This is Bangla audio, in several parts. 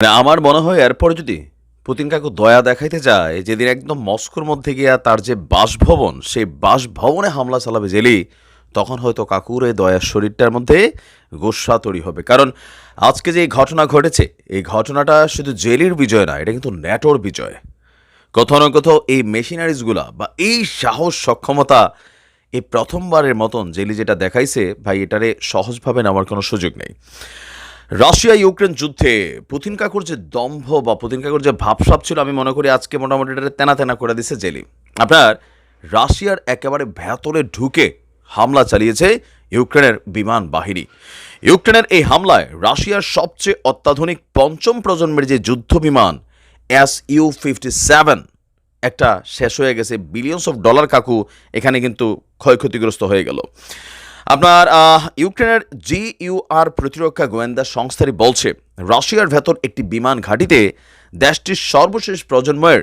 মানে আমার মনে হয় এরপর যদি পুতিন কাকু দয়া দেখাইতে যায়, যেদিন একদম মস্কোর মধ্যে গিয়া তার যে বাসভবন, সেই বাসভবনে হামলা চালাবে জেলি, তখন হয়তো কাকুর এই দয়ার শরীরটার মধ্যে গোসা তৈরি হবে। কারণ আজকে যে ঘটনা ঘটেছে, এই ঘটনাটা শুধু জেলির বিজয় না, এটা কিন্তু ন্যাটোর বিজয়। কোথাও না কোথাও এই মেশিনারিজগুলা বা এই সাহস, সক্ষমতা এই প্রথমবারের মতন জেলি যেটা দেখাইছে, ভাই, এটারে সহজভাবে নেওয়ার কোনো সুযোগ নেই। রাশিয়া ইউক্রেন যুদ্ধে পুতিন কাকুর যে দম্ভ বা পুতিন কাকুর যে ভাবসাব ছিল, আমি মনে করি আজকে মোটামুটি এটা তেনা তেনা করে দিছে জেলি। আপনার, রাশিয়ার একেবারে ভেতরে ঢুকে হামলা চালিয়েছে ইউক্রেনের বিমান বাহিনী। ইউক্রেনের এই হামলায় রাশিয়ার সবচেয়ে অত্যাধুনিক পঞ্চম প্রজন্মের যে যুদ্ধ বিমান, এস ইউ ফিফটি সেভেন, একটা শেষ হয়ে গেছে বিলিয়নস অফ ডলার কাকু এখানে কিন্তু ক্ষয়ক্ষতিগ্রস্ত হয়ে গেল। আপনার ইউক্রেনের জি ইউআর প্রতিরক্ষা গোয়েন্দা সংস্থাটি বলছে, রাশিয়ার ভেতর একটি বিমান ঘাঁটিতে দেশটির সর্বশেষ প্রজন্মের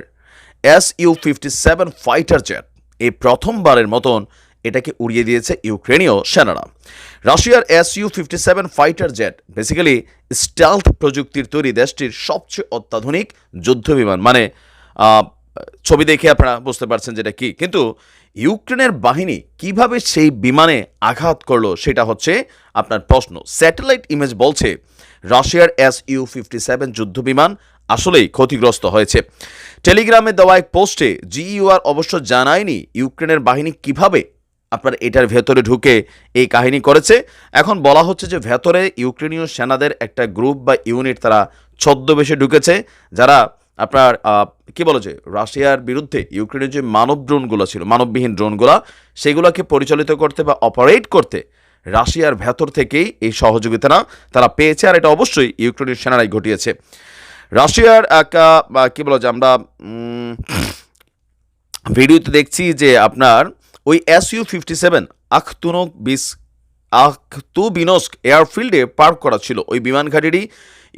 S U fifty seven fighter jet এই প্রথমবারের মতন এটাকে উড়িয়ে দিয়েছে ইউক্রেনীয় সেনারা। রাশিয়ার S U fifty seven fighter jet basically stealth প্রযুক্তির তৈরি দেশটির সবচেয়ে অত্যাধুনিক যুদ্ধ বিমান মানে ছবি দেখে আপনারা বুঝতে পারছেন যেটা কি। কিন্তু ইউক্রেনের বাহিনী কীভাবে সেই বিমানে আঘাত করল সেটা হচ্ছে আপনার প্রশ্ন। স্যাটেলাইট ইমেজ বলছে, রাশিয়ার এস ইউ ফিফটি সেভেন যুদ্ধ বিমান আসলেই ক্ষতিগ্রস্ত হয়েছে। টেলিগ্রামে দেওয়া এক পোস্টে জিইউআর অবশ্য জানায়নি ইউক্রেনের বাহিনী কীভাবে আপনার এটার ভেতরে ঢুকে এই কাহিনী করেছে। এখন বলা হচ্ছে যে ভেতরে ইউক্রেনীয় সেনাদের একটা গ্রুপ বা ইউনিট তারা ছদ্মবেশে ঢুকেছে, যারা আপনার কি বলো যে, রাশিয়ার বিরুদ্ধে ইউক্রেনের যে মানব ড্রোনগুলো ছিল, মানববিহীন ড্রোনগুলো, সেগুলোকে পরিচালিত করতে বা অপারেট করতে রাশিয়ার ভেতর থেকেই এই সহযোগিতাটা তারা পেয়েছে আর এটা অবশ্যই ইউক্রেনের সেনারাই ঘটিয়েছে। রাশিয়ার বা কি বলা যায় আমরা ভিডিওতে দেখছি যে আপনার ওই এস ইউ ফিফটি সেভেন আখতুনক বিস আখতুবিনস্ক এয়ারফিল্ডে পার্ক করা ছিল। ওই বিমান ঘাঁটিটি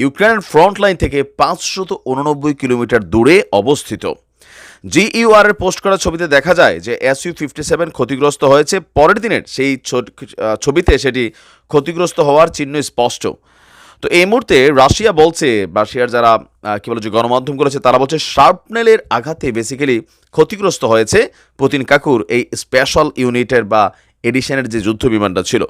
ইউক্রেনের ফ্রন্ট লাইন থেকে পাঁচশত উননব্বই কিলোমিটার দূরে অবস্থিত। জিইউআর এর পোস্ট করা ছবিতে দেখা যায় যে এস ইউ ফিফটি সেভেন ক্ষতিগ্রস্ত হয়েছে। পরের দিনের সেই ছবিতে সেটি ক্ষতিগ্রস্ত হওয়ার চিহ্ন স্পষ্ট। তো এই মুহূর্তে রাশিয়া বলছে, রাশিয়ার যারা কি বলে যে গণমাধ্যম করেছে, তারা বলছে শার্পনেলের আঘাতে বেসিক্যালি ক্ষতিগ্রস্ত হয়েছে পুতিন কাকুর এই স্পেশাল ইউনিটের বা এডিশনের যে যুদ্ধ বিমানটা ছিল।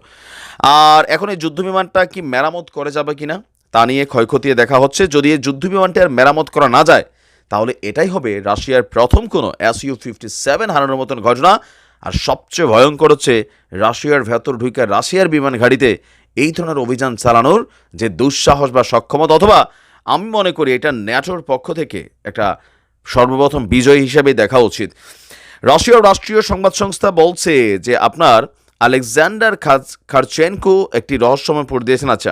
আর এখন এই যুদ্ধ বিমানটা কি মেরামত করে যাবে কিনা, তা নিয়ে ক্ষয়ক্ষতি দেখা হচ্ছে। যদি এই যুদ্ধ বিমানটি আর মেরামত করা না যায়, তাহলে এটাই হবে রাশিয়ার প্রথম কোনো এস ইউ ফিফটি সেভেন হারানোর মতন ঘটনা। আর সবচেয়ে ভয়ঙ্কর হচ্ছে রাশিয়ার ভেতর ঢুকে রাশিয়ার বিমান ঘাড়িতে এই ধরনের অভিযান চালানোর যে দুঃসাহস বা সক্ষমতা, অথবা আমি মনে করি এটা ন্যাটোর পক্ষ থেকে একটা সর্বপ্রথম বিজয় হিসেবে দেখা উচিত। রাশিয়ার রাষ্ট্রীয় সংবাদ সংস্থা বলছে যে আপনার আলেকজান্ডার খারচেনকো একটি রহস্যময় পড়ে দিয়েছেন আচ্ছা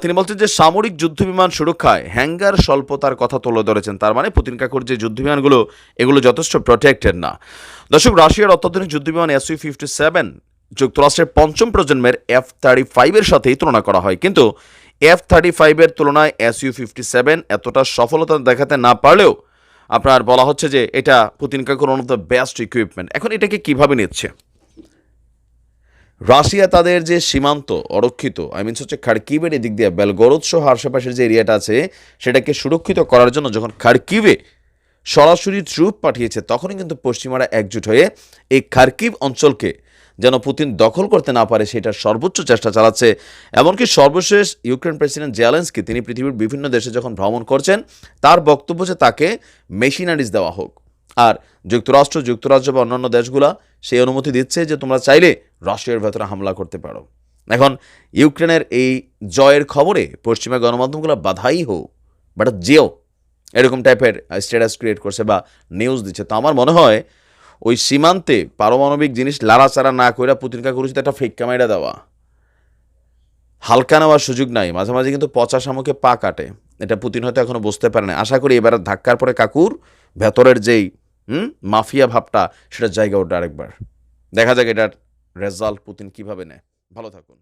তিনি বলছেন যে সামরিক যুদ্ধবিমান সুরক্ষায় হ্যাঙ্গার স্বল্পতার কথা তুলে ধরেছেন। তার মানে পুতিন কাকুর যে যুদ্ধবিমানগুলো, এগুলো যথেষ্ট প্রোটেক্টেড না। দর্শক, রাশিয়ার অত্যাধুনিক যুদ্ধবিমান এস ইউ ফিফটি সেভেন যুক্তরাষ্ট্রের পঞ্চম প্রজন্মের এফ থার্টি ফাইভের সাথেই তুলনা করা হয়। কিন্তু এফ থার্টি ফাইভের তুলনায় এস ইউ ফিফটি সেভেন এতটা সফলতা দেখাতে না পারলেও আপনার বলা হচ্ছে যে এটা পুতিন কাকুর one of the best equipment এখন এটাকে কীভাবে নিচ্ছে? রাশিয়া তাদের যে সীমান্ত অরক্ষিত আই মিনস হচ্ছে খাড়কিভের এদিক দিয়ে, বেলগরদ সহ আশেপাশের যে এরিয়াটা আছে, সেটাকে সুরক্ষিত করার জন্য যখন খাড়কিভে সরাসরি ট্রুপ পাঠিয়েছে, তখনই কিন্তু পশ্চিমারা একজুট হয়ে এই খার্কিভ অঞ্চলকে যেন পুতিন দখল করতে না পারে সেটার সর্বোচ্চ চেষ্টা চালাচ্ছে। এমনকি সর্বশেষ ইউক্রেন প্রেসিডেন্ট জেলেন্সকি, তিনি পৃথিবীর বিভিন্ন দেশে যখন ভ্রমণ করছেন, তার বক্তব্য যে তাকে মেশিনারিজ দেওয়া হোক। আর যুক্তরাষ্ট্র, যুক্তরাজ্য বা অন্যান্য দেশগুলা সেই অনুমতি দিচ্ছে যে তোমরা চাইলে রাশিয়ার ভেতরে হামলা করতে পারো। এখন ইউক্রেনের এই জয়ের খবরে পশ্চিমা গণমাধ্যমগুলো বাধাই হোক, বাট যেও এরকম টাইপের স্ট্যাটাস ক্রিয়েট করছে বা নিউজ দিচ্ছে। তো আমার মনে হয় ওই সীমান্তে পারমাণবিক জিনিস লাড়াচাড়া না করে পুতিন কাকুর উচিত একটা ফেক ক্যামেরা দেওয়া। হালকা নেওয়ার সুযোগ নাই, মাঝে মাঝে কিন্তু পচা শামুকে পা কাটে। এটা পুতিন হয়তো এখনও বুঝতে পারে না আশা করি এবার ধাক্কার পরে কাকুর ভেতরের যেই মাফিয়া ভাবটা, সেটার জায়গা ওটা আরেকবার। দেখা যাক এটার রেজাল্ট পুতিন কীভাবে নেয়। ভালো থাকুন।